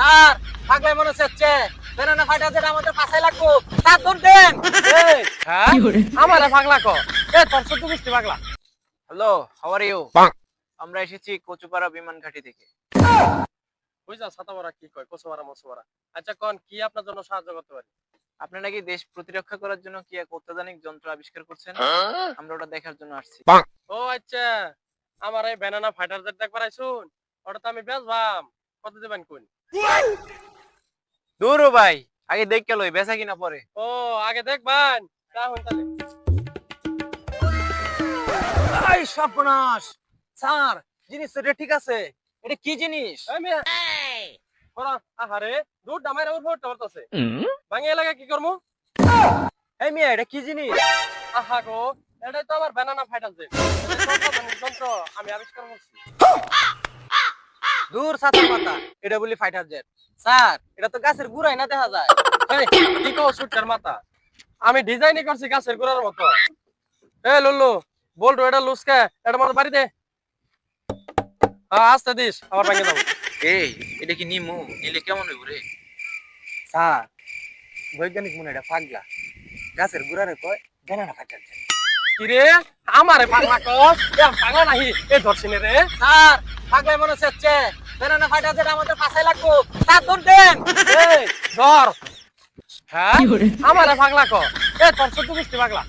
Sir পাগলাই মনে হচ্ছে। Banana ফাটা যেটা আমাদের পাশায় লাগবো তার দৌড় দেন। হ্যাঁ? আমারে পাগলা ক এ তোর ছোট মিষ্টি পাগলা। হ্যালো হাউ আর ইউ আমরা এসেছি কচুপাড়া বিমান ঘাটি থেকে। বুঝলা ছাতাবরা কি কয়? কোসোবারা মোসোবারা আচ্ছা কোন কি আপনার জন্য সাহায্য করতে পারি? আপনি নাকি দেশ প্রতিরক্ষা করার জন্য কি এক অত্যাধুনিক যন্ত্র আবিষ্কার করছেন? আমরা ওটা দেখার জন্য আসছি। ও আচ্ছা। আমার এই ব্যানানা ফাইটার দেখবার আইছুন ওটা তো আমি বেচবাম। কত দেবেন কোন? দূর ভাই আগে দেখ গেল বেচা কিনা পরে। ও আগে দেখবেন রাহুন তাহলে। এই সর্বনাশ স্যার জিনিস এটা ঠিক আছে এটা কি জিনিস? এই মেয়ে। ওরা আহারে দুধ ডামাইরা উপর টরতাছে ভাঙে এলাকা কি করমু? এই মিয়া এটা কি জিনিস? আহা গো এটাই তো আমার ব্যানানা ফাইটার জেট যন্ত্র আমি আবিষ্কার করছি। দূর ছাত্র মাতা এটা বলি ফাইটার জেট স্যার এটা তো গাছের গুড়াই না দেখা যায়। কি কও সুটকার মাথা? আমি ডিজাইনই করছি গাছের গুড়ার মতো। এ লুল্লু বলটু এটা লুসকে এটা মতো বাড়ি দে। হ্যাঁ আসতে দিস আবার ভেঙে যাব এই এটা কি নিমু? নিলে কেমন হইব রে? স্যার বৈজ্ঞানিক মনে এটা পাগলা। গাছের গুড়ারে কয় বেনানা ফাইটার জেট কি রে আমারে পাগলা কস? এ পাগলা নাহি। এ ধরছিনে রে। স্যার পাগলাই মনে হচ্ছে বেনানা ফাইটার যেটা আমাদের পাশায় লাগবো। তার ধর দেন। এই ধর। হ্যাঁ? আমারে পাগলা ক এ তোর তুমি বুঝতে পাগলা।